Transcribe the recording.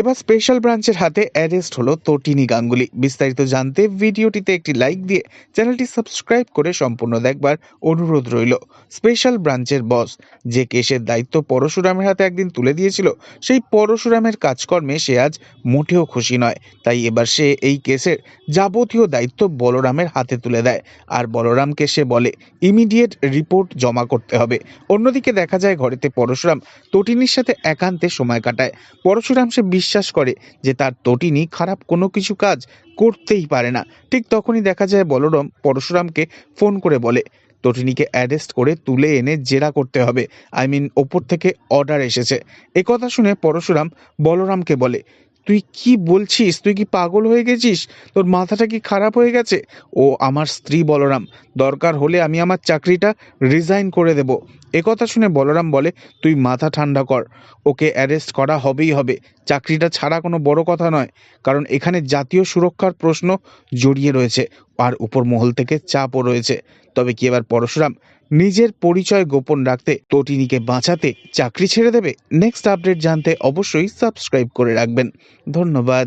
এবার স্পেশাল ব্রাঞ্চের হাতে অ্যারেস্ট হলো তটিনী গাঙ্গুলি। বিস্তারিত জানতে ভিডিওটিতে একটি লাইক দিয়ে চ্যানেলটি সাবস্ক্রাইব করে সম্পূর্ণ দেখবার অনুরোধ রইল। স্পেশাল ব্রাঞ্চের বস যে কেসের দায়িত্ব পরশুরামের হাতে একদিন তুলে দিয়েছিল, সেই পরশুরামের কাজকর্মে সে আজ মোটেও খুশি নয়। তাই এবার সে এই কেসের যাবতীয় দায়িত্ব বলরামের হাতে তুলে দেয়। আর বলরামকে সে বলে ইমিডিয়েট রিপোর্ট জমা করতে হবে। অন্যদিকে দেখা যায় ঘরেতে পরশুরাম তটিনীর সাথে একান্তে সময় কাটায়। পরশুরাম সে বিশ্বাস করে যে তার তটিনি খারাপ কোনো কিছু কাজ করতেই পারে না। ঠিক তখনই দেখা যায় বলরাম পরশুরামকে ফোন করে বলে, তটিনিকে অ্যারেস্ট করে তুলে এনে জেরা করতে হবে। আই মিন, ওপর থেকে অর্ডার এসেছে। একথা শুনে পরশুরাম বলরামকে বলে তুই কি বলছিস? তুই কি পাগল হয়ে গেছিস? তোর মাথাটা কি খারাপ হয়ে গেছে? ও আমার স্ত্রী বলরাম, দরকার হলে আমি আমার চাকরিটা রিজাইন করে দেব। একথা শুনে বলরাম বলে, তুই মাথা ঠান্ডা কর। ওকে অ্যারেস্ট করা হবেই হবে। চাকরিটা ছাড়া কোনো বড় কথা নয়। কারণ এখানে জাতীয় সুরক্ষার প্রশ্ন জড়িয়ে রয়েছে। আর উপর মহল থেকে চাপও রয়েছে। তবে কি এবার পরশুরাম নিজের পরিচয় গোপন রাখতে তটিনীকে বাঁচাতে চাকরি ছেড়ে দেবে? নেক্সট আপডেট জানতে অবশ্যই সাবস্ক্রাইব করে রাখবেন। ধন্যবাদ।